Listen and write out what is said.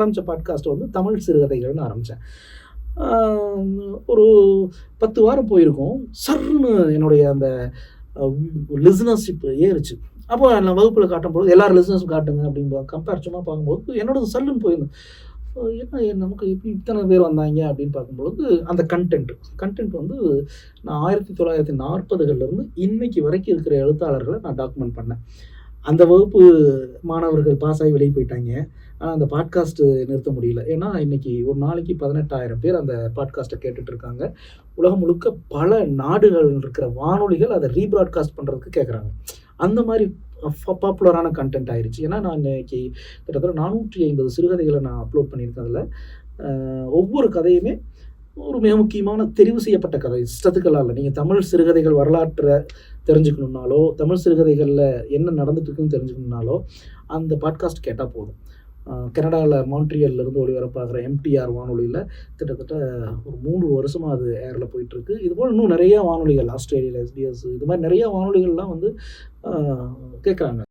ஆரம்பித்த பாட்காஸ்ட் வந்து தமிழ் சிறுகதைகள்னு ஆரம்பித்தேன் ஒரு பத்து வாரம் போயிருக்கோம். சர்னு என்னுடைய அந்த லிசனர்ஷிப் ஏறிச்சு. அப்போ நான் வகுப்பில் காட்டும்போது எல்லாரும் லிசனர்ஸும் காட்டுங்க அப்படின்னு கம்பேர் சும்மா பார்க்கும்போது என்னோட சல்லுன்னு போயிருந்தேன் என்ன நமக்கு எப்படி இத்தனை பேர் வந்தாங்க அப்படின்னு பார்க்கும்பொழுது அந்த கண்டென்ட் கண்டென்ட் வந்து நான் ஆயிரத்தி தொள்ளாயிரத்தி நாற்பதுகள்லேருந்து இன்னைக்கு வரைக்கும் இருக்கிற எழுத்தாளர்களை நான் டாக்குமெண்ட் பண்ணேன். அந்த வகுப்பு மாணவர்கள் பாஸ் ஆகி வெளியே போயிட்டாங்க. ஆனால் அந்த பாட்காஸ்ட்டு நிறுத்த முடியல. ஏன்னா இன்னைக்கு ஒரு நாளைக்கு பதினெட்டாயிரம் பேர் அந்த பாட்காஸ்ட்டை கேட்டுட்டு இருக்காங்க. உலகம் முழுக்க பல நாடுகள் இருக்கிற வானொலிகள் அதை ரீப்ராட்காஸ்ட் பண்ணுறதுக்கு கேட்குறாங்க அந்த மாதிரி பாப்புலரான கண்டென்ட் ஆயிடுச்சு ஏன்னா நான் இன்னைக்கு கிட்டத்தட்ட நானூற்றி ஐம்பது சிறுகதைகளை நான் அப்லோட் பண்ணியிருக்கேன் அதில். ஒவ்வொரு கதையுமே ஒரு மிக முக்கியமான தெரிவு செய்யப்பட்ட கதை. இஷ்டத்துக்கெல்லாம் இல்லை நீங்கள் தமிழ் சிறுகதைகள் வரலாற்றை தெரிஞ்சுக்கணுன்னாலோ தமிழ் சிறுகதைகளில் என்ன நடந்துட்டுருக்குன்னு தெரிஞ்சுக்கணுன்னாலோ அந்த பாட்காஸ்ட் கேட்டால் போதும். கனடாவில் மான்ட்ரியல்லேருந்து ஒளிபரப்பாகிற எம்டிஆர் வானொலியில் கிட்டத்தட்ட ஒரு மூணு வருஷமாக அது ஏரில் போயிட்டுருக்கு. இதுபோல் இன்னும் நிறைய வானொலிகள் ஆஸ்திரேலியாவில் எஸ்பிஎஸ் இது மாதிரி நிறையா வானொலிகள்லாம் வந்து கேட்குறாங்க